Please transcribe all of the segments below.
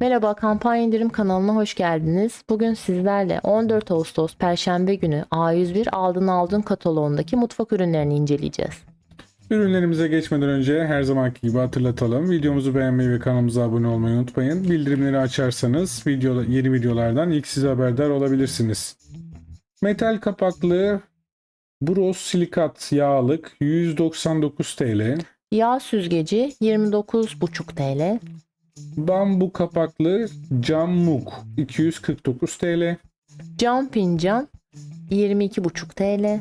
Merhaba, kampanya indirim kanalına hoş geldiniz. Bugün sizlerle 14 Ağustos Perşembe günü A101 Aldın Aldın kataloğundaki mutfak ürünlerini inceleyeceğiz. Ürünlerimize geçmeden önce her zamanki gibi hatırlatalım. Videomuzu beğenmeyi ve kanalımıza abone olmayı unutmayın. Bildirimleri açarsanız video, yeni videolardan ilk siz haberdar olabilirsiniz. Metal kapaklı Bros silikat yağlık 199 TL. Yağ süzgeci 29,5 TL. Bambu kapaklı cam muk 249 TL. Cam fincan 22,5 TL.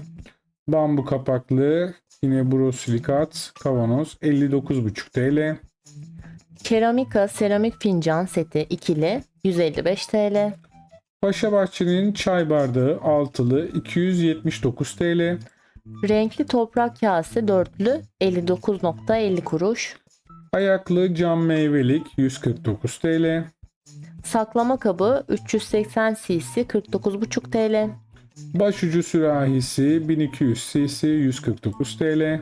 Bambu kapaklı yine Bros silikat kavanoz 59,5 TL. Keramika seramik fincan seti ikili 155 TL. Paşa Bahçe'nin çay bardağı altılı 279 TL. Renkli toprak kase dörtlü 59.50 kuruş. Ayaklı cam meyvelik 149 TL. Saklama kabı 380 cc 49,5 TL. Başucu sürahisi 1200 cc 149 TL.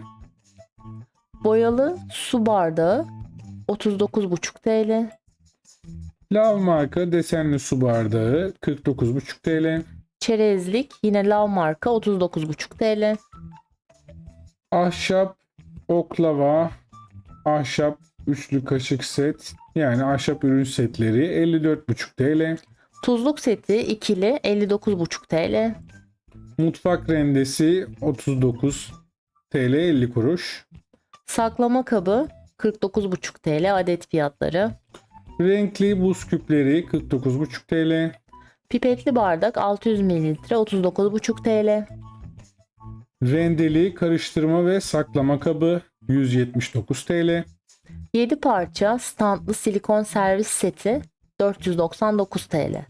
Boyalı su bardağı 39,5 TL. Lav marka desenli su bardağı 49,5 TL. Çerezlik yine Lav marka 39,5 TL. Ahşap oklava ahşap üçlü kaşık set yani ahşap ürün setleri 54,5 TL. Tuzluk seti ikili 59,5 TL. Mutfak rendesi 39 TL 50 kuruş. Saklama kabı 49,5 TL adet fiyatları. Renkli buz küpleri 49,5 TL. Pipetli bardak 600 ml 39,5 TL. Rendeli karıştırma ve saklama kabı 179 TL. 7 parça standlı silikon servis seti 499 TL.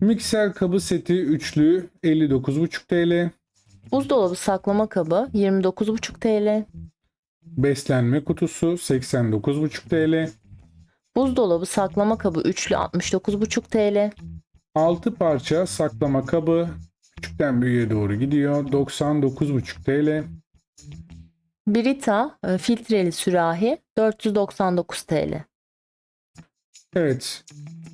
Mikser kabı seti üçlü 59,5 TL. Buzdolabı saklama kabı 29,5 TL. Beslenme kutusu 89,5 TL. Buzdolabı saklama kabı üçlü 69,5 TL. 6 parça saklama kabı küçükten büyüğe doğru gidiyor 99,5 TL. Brita e, filtreli sürahi 499 TL. Evet.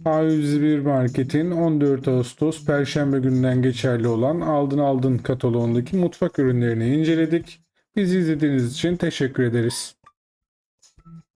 A101 Market'in 14 Ağustos Perşembe gününden geçerli olan Aldın Aldın kataloğundaki mutfak ürünlerini inceledik. Bizi izlediğiniz için teşekkür ederiz.